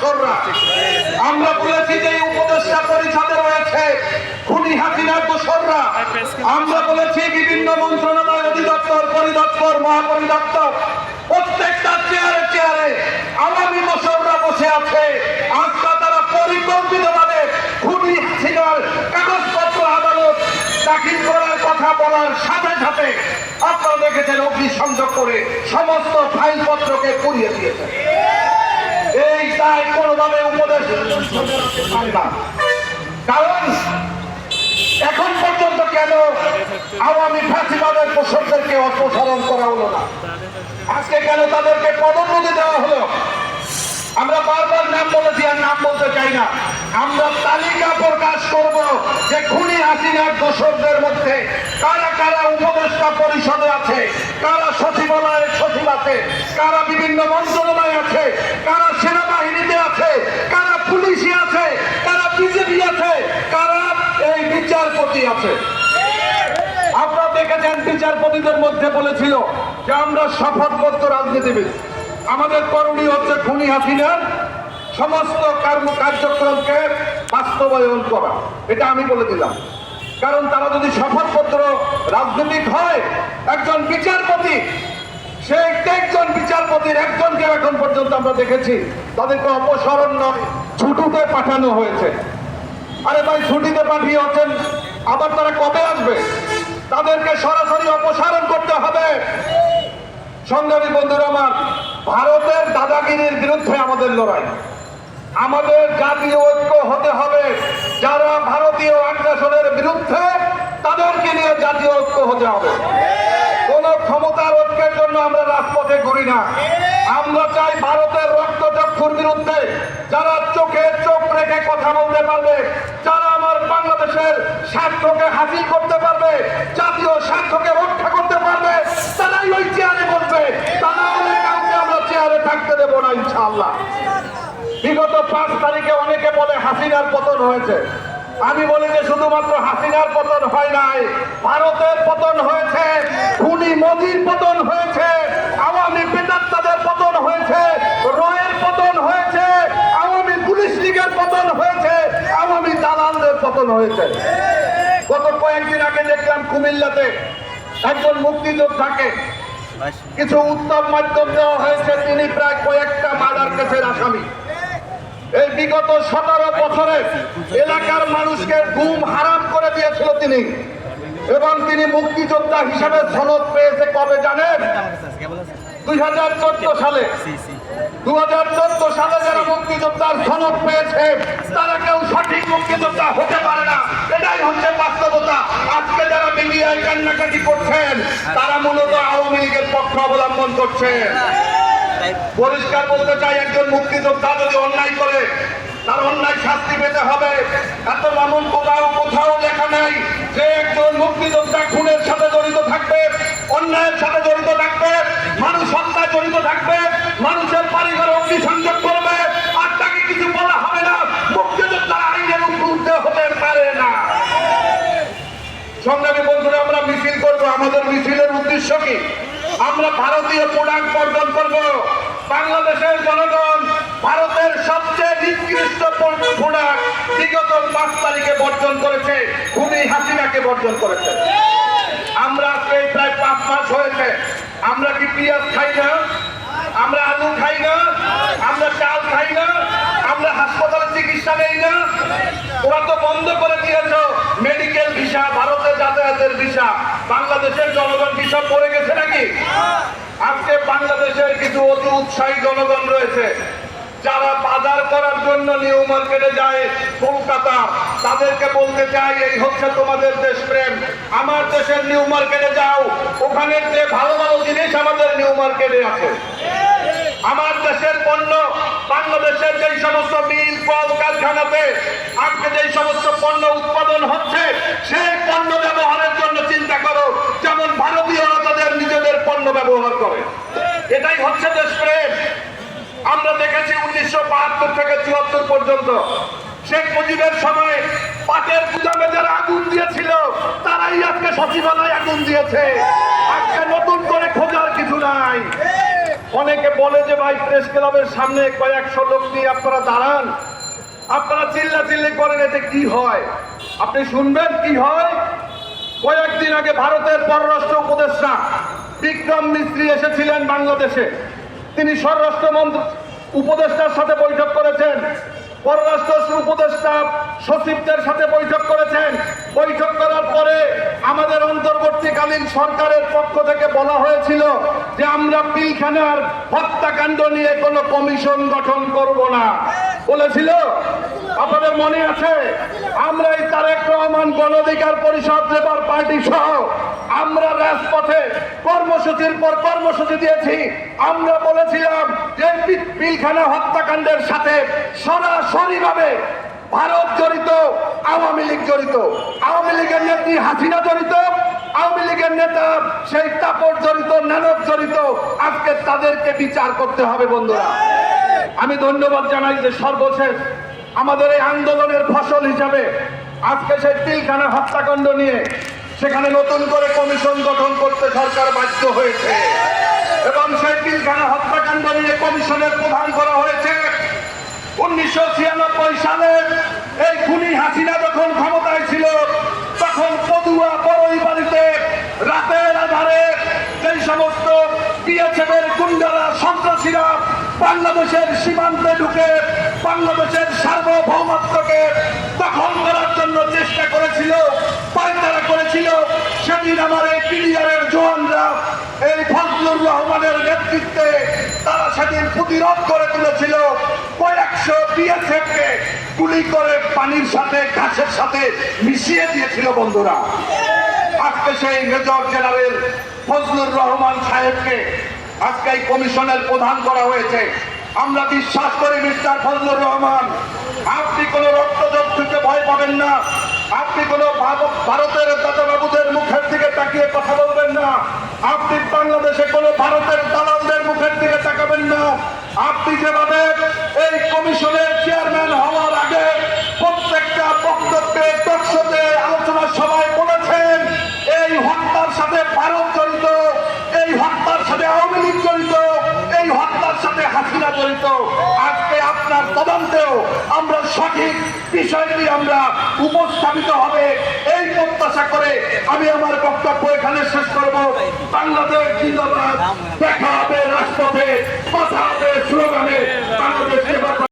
দোসররা আমরা বলেছি যে উপদেষ্টা পরিষদে রয়েছে খুনি হাসিনার দোসররা। আমরা বলেছি বিভিন্ন মন্ত্রণালয় অধিদপ্তর পরিদপ্তর মহাপরিদপ্তর প্রত্যেকটা চেয়ারে চেয়ারে আওয়ামী দোসররা বসে আছে। আজকে তারা পরিকল্পিতভাবে খুনি হাসিনার কাগজপত্র আদালত দাখিল করার কথা বলার সাথে সাথে আপনারা দেখেছেন অগ্নিসংযোগ করে সমস্ত ফাইলপত্রকে পুড়িয়ে দিয়েছে। দায় কোনোভাবে উপদেশ পারে না। কারণ এখন পর্যন্ত কেন আওয়ামী ফ্যাসিবাদের পোষকদেরকে অপসারণ করা হলো না? আজকে কেন তাদেরকে পদোন্নতি দেওয়া হলো? আমরা বারবার নাম বলেছি আর নাম বলতে চাই না। আমরা তালিকা প্রকাশ করব যে খুনি হাসিনার দোষরদের মধ্যে কারা কারা উপদেষ্টা পরিষদে আছে, কারা সচিবালয়ের সচিব আছে, কারা বিভিন্ন মন্ত্রণালয় আছে কারা সেনাবাহিনীতে আছে কারা পুলিশে আছে কারা বিজেপি আছে কারা এই বিচারপতি আছে। আপনারা দেখেছেন বিচারপতিদের মধ্যে বলেছিল যে আমরা শপথবদ্ধ রাজনীতিবিদ। আমাদের করণীয় হচ্ছে খুনি হাসিনার সমস্ত কর্ম কার্যক্রমকে বাস্তবায়ন করা। এটা আমি বলে দিলাম। কারণ তারা যদি শপথপত্র রাজনৈতিক হয়, একজন বিচারপতি, সে একজন বিচারপতির একজনকে এখন পর্যন্ত আমরা দেখেছি, তাদেরকে অপসারণ নয়, ছুটুতে পাঠানো হয়েছে। আরে ভাই, ছুটিতে পাঠিয়ে হচ্ছেন আবার তারা কবে আসবে? তাদেরকে সরাসরি অপসারণ করতে হবে। সংগ্রামী বন্ধুরা আমার, ভারতের দাদাগিরির বিরুদ্ধে আমাদের লড়াই। আমাদের জাতীয় ঐক্য হতে হবে। যারা ভারতীয় আগ্রাসনের বিরুদ্ধে তাদেরকে নিয়ে জাতীয় ঐক্য হতে হবে। কোন ক্ষমতার ঐক্যের জন্য আমরা রাজপথে ঘুরি না। আমরা চাই ভারতের রক্তচক্ষুর বিরুদ্ধে যারা চোখে চোখ রেখে কথা বলতে পারবে স্বার্থকে হাসিল করতে পারবে, জাতীয় স্বার্থকে রক্ষা করতে পারবে, তারাই ওই চেয়ারে বসবে। তারা আমরা চেয়ারে থাকতে দেবো না, ইনশাআল্লাহ। বিগত পাঁচ তারিখে অনেকে বলে, হাসিনার পতন হয়েছে। আমি বলি যে, শুধুমাত্র হাসিনার পতন হয় নাই, ভারতের পতন হয়েছে, খুনি মোদির পতন হয়েছে, আওয়ামী পেটাত্তাদের পতন হয়েছে রয়ের পতন হয়েছে আওয়ামী পুলিশ লীগের পতন হয়েছে আওয়ামী দালালদের পতন হয়েছে। গত কয়েকদিন আগে দেখলাম কুমিল্লাতে একজন মুক্তিযোদ্ধাকে কিছু উত্তম মাধ্যম দেওয়া হয়েছে। তিনি প্রায় কয়েকটা মার্ডার কেসের আসামি। এই বিগত সতেরো বছরে এলাকার মানুষকে ঘুম হারাম করে দিয়েছিল তিনি। এবং তিনি মুক্তিযোদ্ধা হিসাবে সনদ পেয়েছে। কবে জানেন? দুই হাজার চোদ্দ সালে। দু হাজার চোদ্দ মুক্তিযোদ্ধার সনদ পেয়েছে। তারা কেউ সঠিক মুক্তিযোদ্ধা হতে পারে না। এটাই হচ্ছে বাস্তবতা। আজকে যারা মিডিয়ায় কান্নাকাটি করছেন, তারা মূলত আওয়ামী লীগের পক্ষ অবলম্বন করছেন পরিষ্কার বলতে চাই, একজন মুক্তিযোদ্ধা যদি অন্যায় করে, তার অন্যায় শাস্তি পেতে হবে। এত মামুন কোথাও কোথাও লেখা নেই যে একজন মুক্তিযোদ্ধা খুনের সাথে জড়িত থাকবে, অন্যায়ের সাথে জড়িত থাকবে, মানুষ হত্যায় জড়িত থাকবে, মানুষের বাড়িঘর অগ্নিসংযোগ করবে আর তাকে কিছু বলা হবে না মুক্তিযোদ্ধা আইনের ঊর্ধ্বে হতে পারে না সংগ্রামী বন্ধুরা আমরা মিছিল করব আমাদের মিছিলের উদ্দেশ্য কি ভারতীয় প্রোডাক্ট বর্জন করব। বাংলাদেশের জনগণ ভারতের সবচেয়ে নিকৃষ্ট প্রোডাক্ট বিগত পাঁচ তারিখে বর্জন করেছে। খুনি হাসিনাকে বর্জন করেছে। আমরা আজকে প্রায় পাঁচ মাস হয়েছে। আমরা কি পেঁয়াজ খাই না? আমরা আলু খাই না? আমরা চাল খাই না? আমরা হাসপাতালে চিকিৎসা নেই না? ওরা তো বন্ধ করে দিয়েছ। মেডিকেল ভিসা ভারতের যাতায়াতের ভিসা। বাংলাদেশের জনগণ ভিসা পড়ে গেছে নাকি? বাংলাদেশের কিছু অতি উৎসাহী জনগণ রয়েছে, যারা বাজার করার জন্য নিউ মার্কেটে যায় কলকাতা, তাদেরকে বলতে চাই, এই হচ্ছে তোমাদের দেশপ্রেম আমার দেশের নিউ মার্কেটে যাও ওখানে যে ভালো ভালো জিনিস আমাদের নিউ মার্কেটে আছে। আমার দেশের পণ্য, বাংলাদেশের যেই সমস্ত মিল কল কারখানাতে আজকে যেই সমস্ত পণ্য উৎপাদন হচ্ছে, সেই পণ্য ব্যবহারের জন্য চিন্তা করো। যেমন নিজেদের পণ্য ব্যবহার করে। এটাই হচ্ছে দেশপ্রেম। আমরা দেখেছি উনিশশো বাহাত্তর থেকে চুয়াত্তর পর্যন্ত। শেখ মুজিবের সময় পাটের গুদামে যারা আগুন দিয়েছিল, তারাই আজকে সচিবালয় আগুন দিয়েছে। আজকে নতুন করে খোঁজার কিছু নাই। অনেকে বলে যে ভাই, প্রেস ক্লাবের সামনে কয়েকশো লোক নিয়ে আপনারা দাঁড়ান। আপনারা চিল্লা চিল্লি করেন, এতে কি হয়? আপনি শুনবেন কি হয়? কয়েকদিন আগে ভারতের পররাষ্ট্র উপদেষ্টা বিক্রম মিস্ত্রি এসেছিলেন বাংলাদেশে। তিনি স্বরাষ্ট্র মন্ত্র উপদেষ্টার সাথে বৈঠক করেছেন। পররাষ্ট্র উপদেষ্টা সচিবদের সাথে বৈঠক করেছেন। বৈঠক করার পরে আমাদের অন্তর্বর্তীকালীন সরকারের পক্ষ থেকে বলা হয়েছিল যে আমরা পিলখানার হত্যাকাণ্ড নিয়ে কোনো কমিশন গঠন করব না। বলেছিল? আপনাদের মনে আছে? আমরা এই তারেক রহমান গণ অধিকার পরিষদ লেবার পার্টি সহ আমরা রাজপথে কর্মসূচির পর কর্মসূচি দিয়েছি। আমরা বলেছিলাম যে পিলখানা হত্যাকাণ্ডের সাথে সরাসরি ভাবে ভারত জড়িত, আওয়ামী লীগ জড়িত। আওয়ামী লীগের নেত্রী হাসিনা জড়িত, আওয়ামী লীগের নেতা সেই তাপর জড়িত, নানক জড়িত। আজকে তাদেরকে বিচার করতে হবে, বন্ধুরা। আমি ধন্যবাদ জানাই যে সর্বশেষ আমাদের এই আন্দোলনের ফসল হিসাবে আজকে সেই পিলখানা হত্যাকাণ্ড নিয়ে সেখানে নতুন করে কমিশন গঠন করতে সরকার বাধ্য হয়েছে। এবং সেই পিলখানা হত্যাকাণ্ড নিয়ে কমিশনের প্রধান করা হয়েছে। উনিশশো ছিয়ানব্বই সালে এই খুনি হাসিনা যখন ক্ষমতায় ছিল, তখন পদুয়া বড়ই বাড়িতে রাতের আধারে যেই সমস্ত বিএসএফের গুন্ডারা, সন্ত্রাসীরা বাংলাদেশের সীমান্তে ঢুকে বাংলাদেশের সার্বভৌমত্বকে দখল করার জন্য চেষ্টা করেছিল, পায়তারা করেছিল। সেদিন আমার এই পিডিআরের জওয়ানরা, এই ফজলুর রহমানের নেতৃত্বে তারা সেদিন প্রতিরোধ করে তুলেছিল। কয়েকশো বিএসএফকে গুলি করে পানির সাথে, ঘাসের সাথে মিশিয়ে দিয়েছিল বন্ধুরা। আজকে সেই মেজর জেনারেল ফজলুর রহমান সাহেবকে আজকে এই কমিশনের প্রধান করা হয়েছে। আমরা বিশ্বাস করি, মিস্টার ফজলুর রহমান, আপনি কোনো রক্তযুদ্ধকে ভয় পাবেন না। আপনি কোনো ভারতের দাদাবাবুদের মুখের দিকে তাকিয়ে কথা বলবেন না। আপনি বাংলাদেশে কোনো ভারতের দালালদের মুখের দিকে তাকাবেন না। আপনি যেভাবে এই কমিশনের ঘটনার তদন্তেও আমরা সঠিক বিষয়টি আমরা উপস্থাপিত হবে। এই প্রত্যাশা করে আমি আমার বক্তব্য এখানে শেষ করব। বাংলাদেশ জিন্দাবাদ। দেখা হবে রাষ্ট্রপথে কথা হবে, স্লোগানে। বাংলাদেশ